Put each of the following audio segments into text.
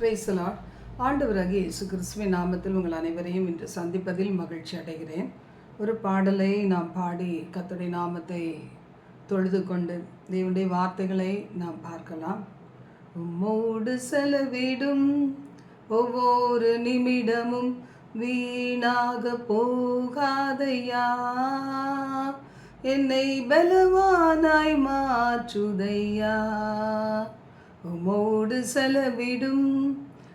பிரைசலாட் ஆண்டவராக இயேசு கிறிஸ்துவின் நாமத்தில் உங்கள் அனைவரையும் இன்று சந்திப்பதில் மகிழ்ச்சி அடைகிறேன். ஒரு பாடலை நாம் பாடி கத்துடைய நாமத்தை தொழுது கொண்டு தேவனுடைய வார்த்தைகளை நாம் பார்க்கலாம். உம்மோடு செலவிடும் ஒவ்வொரு நிமிடமும் வீணாக போகாதையா? என்னை பலவானாய் மாற்றுதையா? உமோடு செலவிடும்.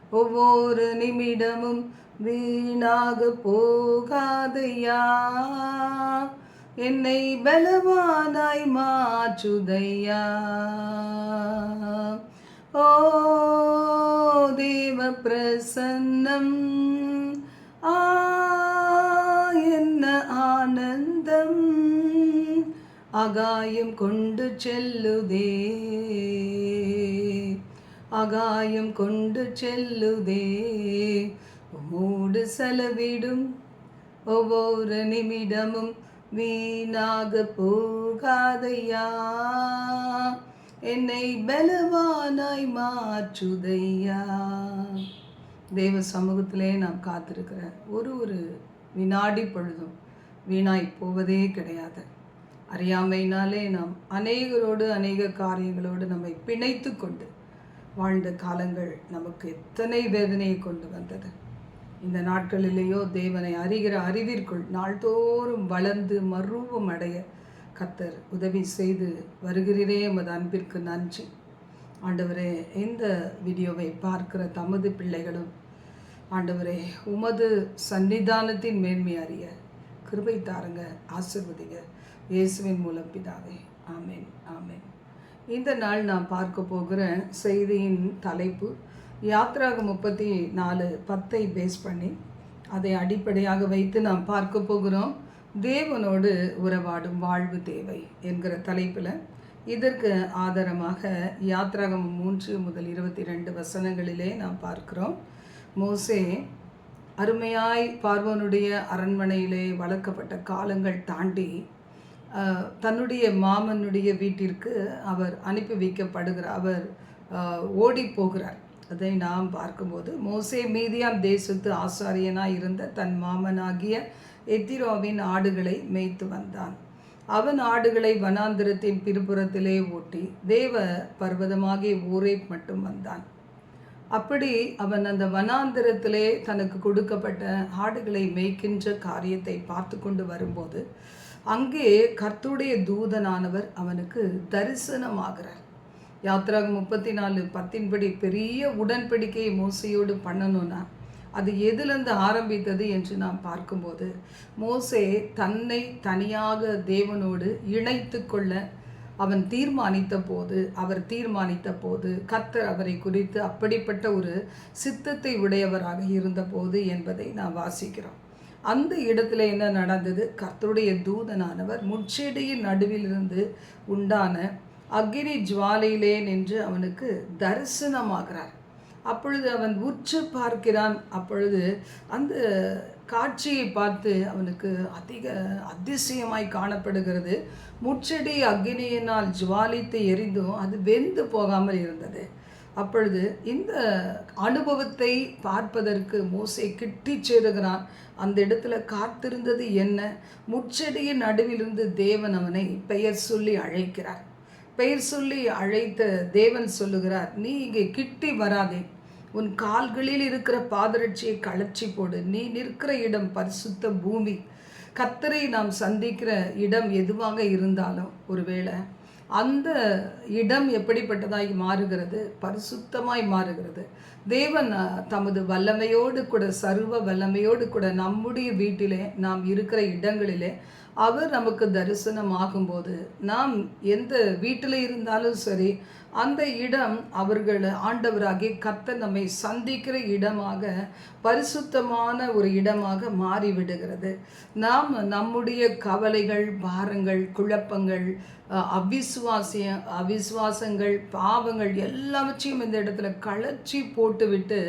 ஒவ்வொரு நிமிடமும் வீணாக போகாதையா? என்னை பலவானாய் மாற்றுதையா? ஓ தேவ பிரசன்னம். ஆ என்ன ஆனந்தம். அகாயம் கொண்டு செல்லுதே. அகாயம் கொண்டு செல்லுதே. உமோடு செலவிடும் ஒவ்வொரு நிமிடமும் வீணாக போகாதையா. என்னை பலவானாய் மாற்றுதையா. தேவ சமூகத்திலே நாம் காத்திருக்கிற ஒரு ஒரு வினாடி பொழுதும் வீணாய் போவதே கிடையாது. அறியாமையினாலே நாம் அநேகரோடு அநேக காரியங்களோடு நம்மை பிணைத்து கொண்டு வாழ்ந்த காலங்கள் நமக்கு எத்தனை வேதனையை கொண்டு வந்தது. இந்த நாட்களிலேயோ தேவனை அறிகிற அறிவிற்குள் நாள்தோறும் வளர்ந்து மறுரூபம் அடைய கத்தர் உதவி செய்து வருகிறீரே எமது அன்பிற்கு நன்றி. ஆண்டவரே இந்த வீடியோவை பார்க்கிற தமது பிள்ளைகளும் ஆண்டவரே உமது சன்னிதானத்தின் மேன்மை அறிய கிருபை தாருங்க ஆசிர்வதிங்க. இயேசுவின் மூலம் பிதாவே. ஆமேன் ஆமேன். இந்த நாள் நான் பார்க்க போகிற செய்தியின் தலைப்பு யாத்ராக முப்பத்தி நாலு பத்தை பேஸ் பண்ணி அதை அடிப்படையாக வைத்து நாம் பார்க்க போகிறோம். தேவனோடு உறவாடும் வாழ்வு தேவை என்கிற தலைப்பில் இதற்கு ஆதாரமாக யாத்ராகம் மூன்று முதல் இருபத்தி ரெண்டு வசனங்களிலே நாம் பார்க்கிறோம். மோசே அருமையாய் பார்வனுடைய அரண்மனையிலே வளர்க்கப்பட்ட காலங்கள் தாண்டி தன்னுடைய மாமனுடைய வீட்டிற்கு அவர் அனுப்பி வைக்கப்படுகிறார் அவர் ஓடி போகிறார். அதை நாம் பார்க்கும்போது மோசே மீதியாம் தேசத்து ஆசாரியனாக இருந்த தன் மாமனாகிய எத்திரோவின் ஆடுகளை மேய்த்து வந்தான். அவன் ஆடுகளை வனாந்திரத்தின் பிற்புறத்திலே ஓட்டி தேவ பர்வதமாகிய ஊரை மட்டும் வந்தான். அப்படி அவன் அந்த வனாந்திரத்திலே தனக்கு கொடுக்கப்பட்ட ஆடுகளை மேய்க்கின்ற காரியத்தை பார்த்து கொண்டு வரும்போது அங்கே கர்த்துடைய தூதனானவர் அவனுக்கு தரிசனமாகிறார். யாத்திராக முப்பத்தி நாலு பத்தின்படி பெரிய உடன்படிக்கையை மோசையோடு பண்ணணும்னா அது எதிலிருந்து ஆரம்பித்தது என்று நாம் பார்க்கும்போது மோசே தன்னை தனியாக தேவனோடு இணைத்து கொள்ள அவன் தீர்மானித்த போது அவர் தீர்மானித்த போது கர்த்தர் அவரை குறித்து அப்படிப்பட்ட ஒரு சித்தத்தை உடையவராக இருந்தபோது என்பதை நாம் வாசிக்கிறோம். அந்த இடத்துல என்ன நடந்தது? கர்த்தருடைய தூதனானவர் முட்செடியின் நடுவிலிருந்து உண்டான அக்னி ஜுவாலையிலே நின்று அவனுக்கு தரிசனமாகிறார். அப்பொழுது அவன் உற்று பார்க்கிறான். அப்பொழுது அந்த காட்சியை பார்த்து அவனுக்கு அதிக அதிசயமாய் காணப்படுகிறது. முச்செடி அக்னியினால் ஜுவாலித்து எரிந்தும் அது வெந்து போகாமல் இருந்தது. அப்பொழுது இந்த அனுபவத்தை பார்ப்பதற்கு மோசை கிட்டி சேருகிறான். அந்த இடத்துல காத்திருந்தது என்ன? முச்செடியின் நடுவிலிருந்து தேவன் அவனை பெயர் சொல்லி அழைக்கிறார். பெயர் சொல்லி அழைத்த தேவன் சொல்லுகிறார் நீ இங்கே கிட்டி வராதே. உன் கால்களில் இருக்கிற பாதரட்சியை களைச்சி போடு. நீ நிற்கிற இடம் பரிசுத்த பூமி. கத்தரை நாம் சந்திக்கிற இடம் எதுவாக இருந்தாலும் ஒருவேளை அந்த இடம் எப்படிப்பட்டதாய் மாறுகிறது? பரிசுத்தமாய் மாறுகிறது. தேவன் தமது வல்லமையோடு கூட சர்வ வல்லமையோடு கூட நம்முடைய வீட்டிலே நாம் இருக்கிற இடங்களிலே அவர் நமக்கு தரிசனம் ஆகும்போது நாம் எந்த வீட்டில் இருந்தாலும் சரி அந்த இடம் அவர்கள் ஆண்டவராகிய கத்த நம்மை சந்திக்கிற இடமாக பரிசுத்தமான ஒரு இடமாக மாறிவிடுகிறது. நாம் நம்முடைய கவலைகள் பாரங்கள் குழப்பங்கள் அவிசுவாசிய அவிசுவாசங்கள் பாவங்கள் எல்லாவற்றையும் இந்த இடத்துல களைச்சி போட்டுவிட்டு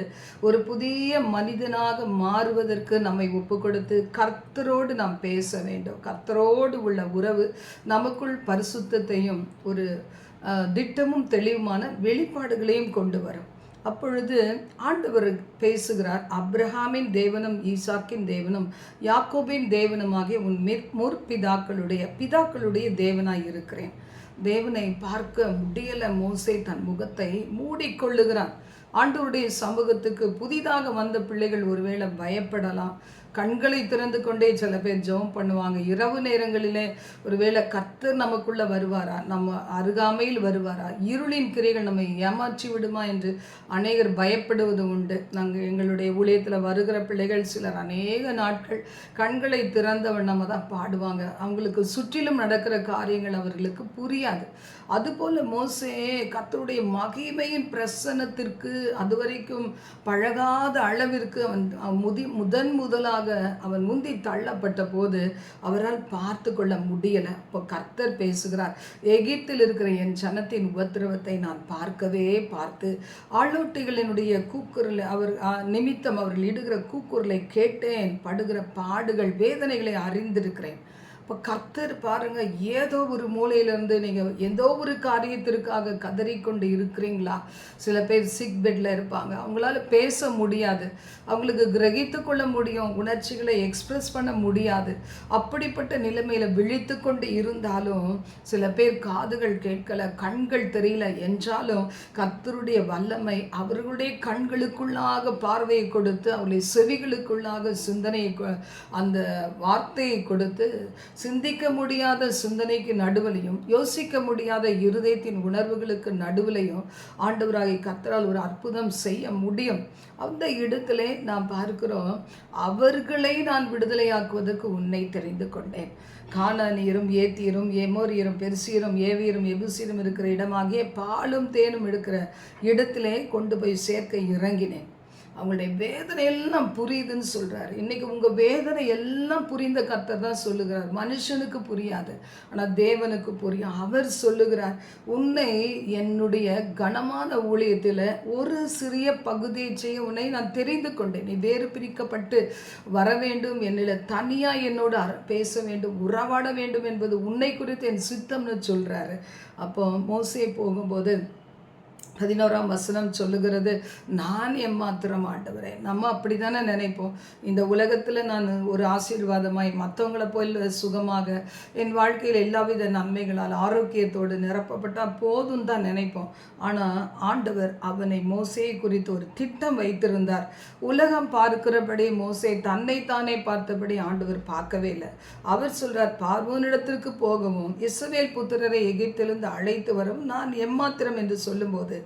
ஒரு புதிய மனிதனாக மாறுவதற்கு நம்மை ஒப்பு கொடுத்து கர்த்தரோடு நாம் பேச வேண்டும். கர்த்தரோடு உள்ள உறவு நமக்குள் பரிசுத்தையும் ஒரு திட்டமும் தெளிவுமான வெளிப்பாடுகளையும் கொண்டு வரும். அப்பொழுது ஆண்டவர் பேசுகிறார் அப்ரஹாமின் தேவனும் ஈசாக்கின் தேவனும் யாக்கோபின் தேவனுமாகிய உன் மிற் முற்பிதாக்களுடைய பிதாக்களுடைய தேவனாய் இருக்கிறேன். தேவனை பார்க்க முடியல மோசே தன் முகத்தை மூடிக்கொள்ளுகிறான். ஆண்டவருடைய சமூகத்துக்கு புதிதாக வந்த பிள்ளைகள் ஒருவேளை பயப்படலாம். கண்களை திறந்து கொண்டே சில பேர் ஜெபம் பண்ணுவாங்க. இரவு நேரங்களிலே ஒருவேளை கர்த்தர் நமக்குள்ளே வருவாரா? நம்ம அருகாமையில் வருவாரா? இருளின் கிரைகள் நம்மை ஏமாற்றி விடுமா என்று அநேகர் பயப்படுவது உண்டு. நாங்கள் எங்களுடைய ஊழியத்தில் வருகிற பிள்ளைகள் சிலர் அநேக நாட்கள் கண்களை திறந்த வண்ணமாக தான் பாடுவாங்க. அவங்களுக்கு சுற்றிலும் நடக்கிற காரியங்கள் அவர்களுக்கு புரியாது. அதுபோல் மோசே கத்தருடைய மகிமையின் பிரசன்னத்திற்கு அதுவரைக்கும் பழகாத அளவிற்கு அவன் அவன் முதி முதன் முதலாக அவன் முந்தி தள்ளப்பட்ட போது அவரால் பார்த்து கொள்ள முடியலை. இப்போ கர்த்தர் பேசுகிறார் எகிப்தில் இருக்கிற என் ஜனத்தின் உபத்திரவத்தை நான் பார்க்கவே பார்த்து ஆளோட்டிகளினுடைய கூக்குரல் அவர் நிமித்தம் அவர்கள் இடுகிற கூக்குரலை கேட்டேன் படுகிற பாடுகள் வேதனைகளை அறிந்திருக்கிறேன். இப்போ கர்த்தர் பாருங்க ஏதோ ஒரு மூலையிலேருந்து நீங்கள் ஏதோ ஒரு காரியத்திற்காக கதறிக்கொண்டு இருக்கிறீங்களா? சில பேர் சிக் பெட்டில் இருப்பாங்க. அவங்களால பேச முடியாது. அவங்களுக்கு கிரகித்து கொள்ள முடியும். உணர்ச்சிகளை எக்ஸ்ப்ரெஸ் பண்ண முடியாது. அப்படிப்பட்ட நிலைமையில் விழித்து கொண்டு இருந்தாலும் சில பேர் காதுகள் கேட்கலை கண்கள் தெரியல என்றாலும் கர்த்தருடைய வல்லமை அவர்களுடைய கண்களுக்குள்ளாக பார்வையை கொடுத்து அவருடைய செவிகளுக்குள்ளாக சிந்தனையை கொ- அந்த வார்த்தையை கொடுத்து சிந்திக்க முடியாத சிந்தனைக்கு நடுவிலையும் யோசிக்க முடியாத இருதயத்தின் உணர்வுகளுக்கு நடுவிலையும் ஆண்டவராகி கத்தரால் ஒரு அற்புதம் செய்ய முடியும். அந்த இடத்துல நாம் பார்க்கிறோம் அவர்களை நான் விடுதலையாக்குவதற்கு உன்னை தெரிந்து கொண்டேன். கானானியரும் ஏத்தியரும் எமோரியரும் பெருசியரும் ஏவியரும் எபுசியரும் இருக்கிற இடமாகிய பாலும் தேனும் இருக்கிற இடத்திலே கொண்டு போய் சேர்க்க இறங்கினேன். அவங்களுடைய வேதனை எல்லாம் புரியுதுன்னு சொல்கிறார் இன்றைக்கி உங்கள் வேதனை எல்லாம் புரிந்த கர்த்தர் தான் சொல்லுகிறார். மனுஷனுக்கு புரியாது ஆனால் தேவனுக்கு புரியும். அவர் சொல்லுகிறார் உன்னை என்னுடைய கனமான ஊழியத்தில் ஒரு சிறிய பகுதியை செய்ய உன்னை நான் தெரிந்து கொண்டேன். நீ வேறு பிரிக்கப்பட்டு வர வேண்டும். என்னில் தனியாக என்னோடு பேச வேண்டும். உறவாட வேண்டும் என்பது உன்னை குறித்து என் சித்தம்னு சொல்கிறாரு அப்போ மோசே போகும்போது பதினோராம் வசனம் சொல்லுகிறது நான் எம்மாத்திரம் ஆண்டவரே நம்ம அப்படி தானே நினைப்போம். இந்த உலகத்தில் நான் ஒரு ஆசீர்வாதமாய் மற்றவங்கள போல் சுகமாக என் வாழ்க்கையில் எல்லாவித நன்மைகளால் ஆரோக்கியத்தோடு நிரப்பப்பட்டால் போதும் தான் நினைப்போம். ஆனால் ஆண்டவர் அவனை மோசையை குறித்து ஒரு திட்டம் வைத்திருந்தார். உலகம் பார்க்கிறபடி மோசே தன்னைத்தானே பார்த்தபடி ஆண்டவர் பார்க்கவே இல்லை. அவர் சொல்கிறார் பார்வோனிடத்திற்கு போகவும் இஸ்ரவேல் புத்திரரை எகிப்திலிருந்து அழைத்து வரும். நான் எம்மாத்திரம் என்று சொல்லும்போது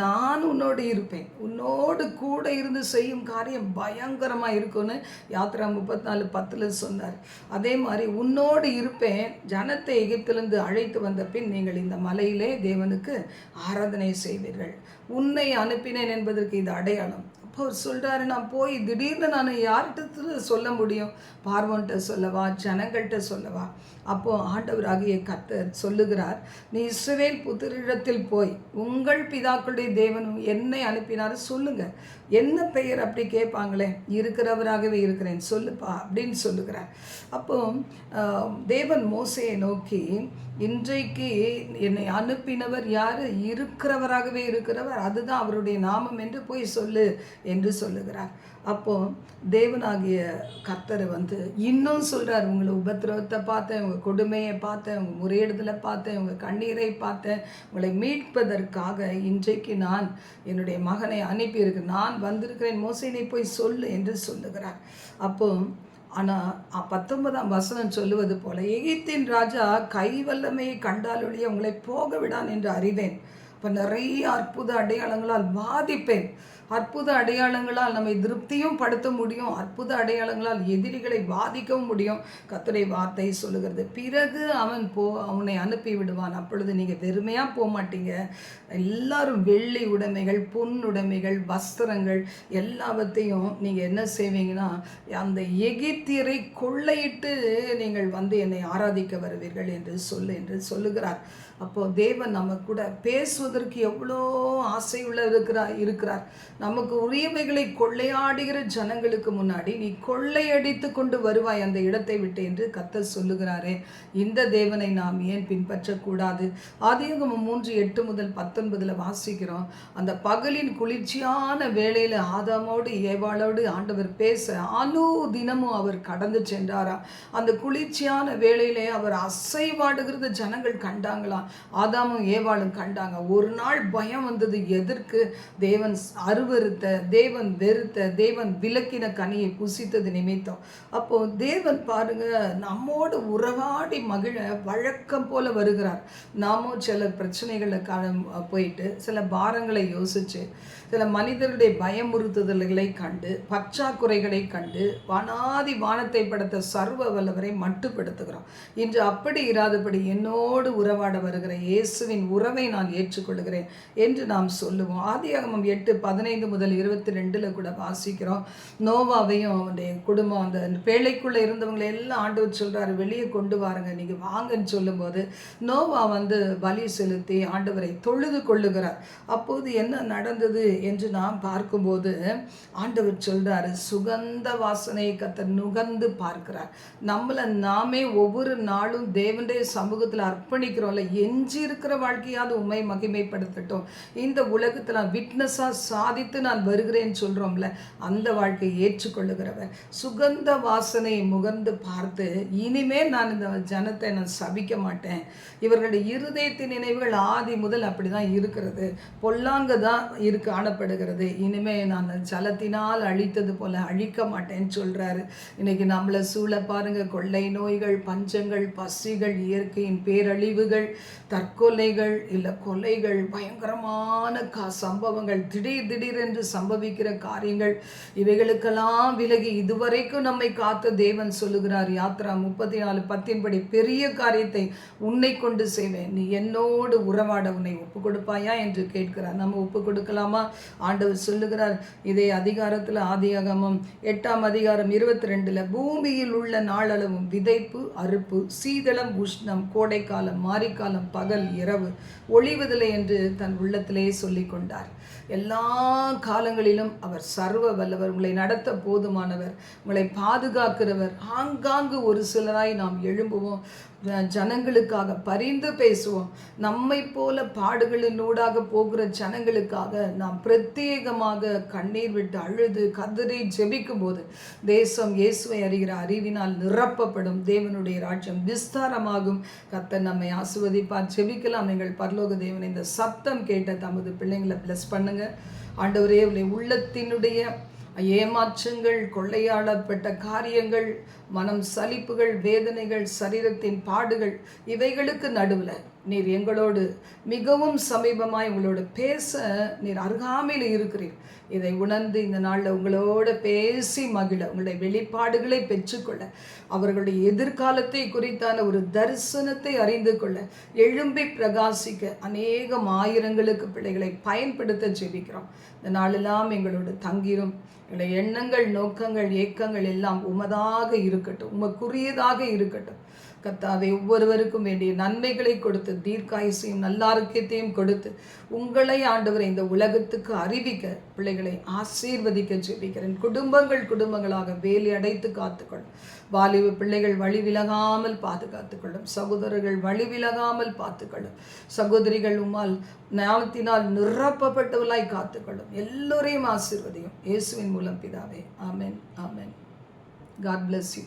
நான் உன்னோடு இருப்பேன். உன்னோடு கூட இருந்து செய்யும் காரியம் பயங்கரமாக இருக்கும்னு யாத்ரா முப்பத்தி நாலு பத்தில் சொன்னார். அதே மாதிரி உன்னோடு இருப்பேன். ஜனத்தை எகிப்திலிருந்து அழைத்து வந்த பின் நீங்கள் இந்த மலையிலே தேவனுக்கு ஆராதனை செய்வீர்கள். உன்னை அனுப்பினேன் என்பதற்கு இது அடையாளம். அப்போ அவர் சொல்கிறாரு நான் போய் திடீர்னு நான் யார்கிட்ட சொல்ல முடியும்? பார்வன்கிட்ட சொல்லவா? ஜனங்கள்கிட்ட சொல்லவா? அப்போ ஆண்டவராகிய கத்தர் சொல்லுகிறார் நீ இஸ்ரவேல் புத்திரிடத்தில் போய் உங்கள் பிதாக்களுடைய தேவனும் என்னை அனுப்பினார். சொல்லுங்க. என்ன பெயர் அப்படி கேட்பாங்களே? இருக்கிறவராகவே இருக்கிறேன் சொல்லுப்பா அப்படின்னு சொல்லுகிறார். அப்போ தேவன் மோசையை நோக்கி இன்றைக்கு என்னை அனுப்பினவர் யார்? இருக்கிறவராகவே இருக்கிறவர் அதுதான் அவருடைய நாமம் என்று போய் சொல்லு என்று சொல்லுகிறார். அப்போ தேவனாகிய கர்த்தர் வந்து இன்னும் சொல்கிறார் உங்களை உபத்திரவத்தை பார்த்தேன் உங்கள் கொடுமையை பார்த்தேன் உங்கள் முறையிடுதலை பார்த்தேன் உங்கள் கண்ணீரை பார்த்தேன் உங்களை மீட்பதற்காக இன்றைக்கு நான் என்னுடைய மகனை அனுப்பியிருக்கு நான் வந்திருக்கிறேன் மோசைனை போய் சொல்லு என்று சொல்லுகிறார். அப்போ ஆனால் பத்தொன்பதாம் வசனம் சொல்லுவது போல எகிப்தின் ராஜா கை வல்லமையை கண்டாலொழிய உங்களை போக விடான் என்று அறிவேன். இப்போ நிறைய அற்புத அடையாளங்களால் பாதிப்பேன் அற்புத அடையாளங்களால் நம்மை திருப்தியும் படுத்த முடியும். அற்புத அடையாளங்களால் எதிரிகளை பாதிக்கவும் முடியும். கத்துரை வார்த்தை சொல்லுகிறது. பிறகு அவன் போ அவனை அனுப்பி விடுவான். அப்பொழுது நீங்கள் வெறுமையாக போக மாட்டீங்க எல்லாரும் வெள்ளி உடைமைகள் பொன் உடைமைகள் வஸ்திரங்கள் எல்லாவற்றையும் நீங்கள் என்ன செய்வீங்கன்னா அந்த எகிப்தியரை கொள்ளையிட்டு நீங்கள் வந்து என்னை ஆராதிக்க வருவீர்கள் என்று சொல்லு என்று சொல்லுகிறார். அப்போது தேவன் நம்ம கூட பேசுவதற்கு எவ்வளோ ஆசையுள்ள இருக்கிறார் இருக்கிறார். நமக்கு உரியவைகளை கொள்ளையாடுகிற ஜனங்களுக்கு முன்னாடி நீ கொள்ளையடித்து கொண்டு வருவாய் அந்த இடத்தை விட்டு என்று கத்த சொல்லுகிறாரே. இந்த தேவனை நாம் ஏன் பின்பற்றக்கூடாது? ஆதியகமம் மூன்று எட்டு முதல் பத்தொன்பதில் வாசிக்கிறோம். அந்த பகலின் குளிர்ச்சியான வேளையில் ஆதாமோடு ஏவாளோடு ஆண்டவர் பேச அனு தினமும் அவர் கடந்து சென்றாரா? அந்த குளிர்ச்சியான வேளையிலே அவர் அசைவாடுகிறத ஜனங்கள் கண்டாங்களாம் ஆதாமும் ஏவாளும் கண்டாங்க. ஒரு நாள் பயம் வந்தது. எதற்கு? தேவன் அருவருத்த தேவன் வெறுத்த தேவன் விளக்கின கனியை புசித்தது நிமித்தம். அப்போ தேவன் பாருங்க நம்மோடு உறவாடி மகிழ வழக்கம் போல வருகிறார். நாமும் சில பிரச்சனைகளை போயிட்டு சில பாரங்களை யோசிச்சு சில மனிதருடைய பயமுறுத்துதல்களை கண்டு பற்றாக்குறைகளை கண்டு வானாதி வானத்தை படுத்த சர்வ வல்லவரை மட்டுப்படுத்துகிறோம். இன்று அப்படி இராதபடி என்னோடு உறவாட வருகிற இயேசுவின் உறவை நான் ஏற்றுக்கொள்கிறேன் என்று நாம் சொல்லுவோம். ஆதியாகமம் எட்டு பதினைந்து முதல் இருபத்தி ரெண்டில் கூட வாசிக்கிறோம். நோவாவையும் அவனுடைய குடும்பம் அந்த பேழைக்குள்ளே இருந்தவங்களை எல்லாம் ஆண்டவர் சொல்கிறாரு வெளியே கொண்டு வாருங்க நீங்கள் வாங்கன்னு சொல்லும்போது நோவா வந்து பலி செலுத்தி ஆண்டவரை தொழுது கொள்ளுகிறார். அப்போது என்ன நடந்தது என்று நாம் பார்க்கும்போது ஆண்டவர் சொல்கிறாரு சுகந்த வாசனையை கத்த நுகர்ந்து பார்க்கிறார். நம்மளை நாமே ஒவ்வொரு நாளும் தேவனுடைய சமூகத்தில் அர்ப்பணிக்கிறோம்ல எஞ்சி இருக்கிற வாழ்க்கையாவது உண்மை மகிமைப்படுத்தட்டும். இந்த உலகத்தில் விட்னஸாக சாதி சாதித்து நான் வருகிறேன்னு சொல்கிறோம்ல அந்த வாழ்க்கையை ஏற்றுக்கொள்ளுகிறவர் சுகந்த வாசனையை முகர்ந்து பார்த்து இனிமேல் நான் இந்த ஜனத்தை நான் சபிக்க மாட்டேன். இவர்களுடைய இருதயத்தின் நினைவுகள் ஆதி முதல் அப்படி தான் இருக்கிறது. பொல்லாங்க தான் இரு காணப்படுகிறது. இனிமே நான் ஜலத்தினால் அழித்தது போல அழிக்க மாட்டேன்னு சொல்கிறாரு இன்னைக்கு நம்மளை சூழ பாருங்க கொள்ளை நோய்கள் பஞ்சங்கள் பசிகள் இயற்கையின் பேரழிவுகள் தற்கொலைகள் இல்லை கொலைகள் பயங்கரமான கா சம்பவங்கள் திடீர் திடீரென்று சம்பவிக்கிற காரியங்கள் இவைகளுக்கெல்லாம் விலகி இதுவரைக்கும் நம்மை காத்த தேவன் சொல்லுகிறார். யாத்ரா முப்பத்தி நாலு பத்தின்படி பெரிய காரியத்தை உன்னை கொண்டு செய்வேன். நீ என்னோடு உறவாட உன்னை ஒப்பு கொடுப்பாயா என்று கேட்கிறார். நம்ம ஒப்பு கொடுக்கலாமா ஆண்டவர் சொல்லுகிறார். இதே அதிகாரத்தில் ஆதியாகமம் எட்டாம் அதிகாரம் இருபத்தி ரெண்டில் பூமியில் உள்ள நாளளவும் விதைப்பு அறுப்பு சீதளம் உஷ்ணம் கோடைக்காலம் மாரிக்காலம் பகல் இரவு ஒளிவதில்லை என்று தன் உள்ளத்திலே சொல்லி கொண்டார் எல்லா காலங்களிலும் அவர் சர்வ வல்லவர் உங்களை நடத்த போதுமானவர் உங்களை பாதுகாக்கிறவர். ஆங்காங்கு ஒரு சிலராய் நாம் எழும்புவோம். ஜனங்களுக்காக பரிந்து பேசுவோம். நம்மை போல பாடுகளினூடாக போகிற ஜனங்களுக்காக நாம் பிரத்யேகமாக கண்ணீர் விட்டு அழுது கதறி ஜெபிக்கும் போது தேசம் இயேசுவை அறிகிற அறிவினால் நிரப்பப்படும். தேவனுடைய ராஜ்யம் விஸ்தாரமாகும். கத்த நம்மை ஆசுவதிப்பார் ஜெபிக்கலாம். எங்கள் பரலோக தேவன் இந்த சத்தம் கேட்ட தமது பிள்ளைங்களை பிளஸ் பண்ணுங்கள் ஆண்டவரே உள்ளத்தினுடைய ஏமாற்றங்கள் கொள்ளையாடப்பட்ட காரியங்கள் மனம் சலிப்புகள் வேதனைகள் சரீரத்தின் பாடுகள் இவைகளுக்கு நடுவில் நீர் எங்களோடு மிகவும் சமீபமாய் உங்களோட பேச நீர் அருகாமையில் இருக்கிறீர். இதை உணர்ந்து இந்த நாளில் உங்களோட பேசி மகிழ உங்களுடைய வெளிப்பாடுகளை பெற்றுக்கொள்ள அவர்களுடைய எதிர்காலத்தை குறித்தான ஒரு தரிசனத்தை அறிந்து கொள்ள எழும்பி பிரகாசிக்க அநேகம் ஆயிரங்களுக்கு பிள்ளைகளை பயன்படுத்த ஜெபிக்கிறோம். இந்த நாளெல்லாம் எங்களோட தங்கிரும். எங்களுடைய எண்ணங்கள் நோக்கங்கள் ஏக்கங்கள் எல்லாம் உமதாக இருக்கும். இருக்கட்டும் உமக்குரியதாக இருக்கட்டும். கத்தாவை ஒவ்வொருவருக்கும் வேண்டிய நன்மைகளை கொடுத்து தீர்க்காயுசையும் நல்லாரோக்கியத்தையும் கொடுத்து உங்களை ஆண்டவரை இந்த உலகத்துக்கு அறிவிக்க பிள்ளைகளை ஆசீர்வதிக்க ஜெபிக்கிறேன். குடும்பங்கள் குடும்பங்களாக வேலி அடைத்து காத்துக்கொள்ளும் வாலிப பிள்ளைகள் வழி விலகாமல் பாதுகாத்துக்கொள்ளும். சகோதரர்கள் வழி விலகாமல் பார்த்துக்கொள்ளும். சகோதரிகள் உமால் ஞானத்தினால் நிரப்பப்பட்டவளாய் காத்துக்கொள்ளும். எல்லோரையும் ஆசீர்வதியும். இயேசுவின் மூலம் பிதாவே. Amen amen. God bless you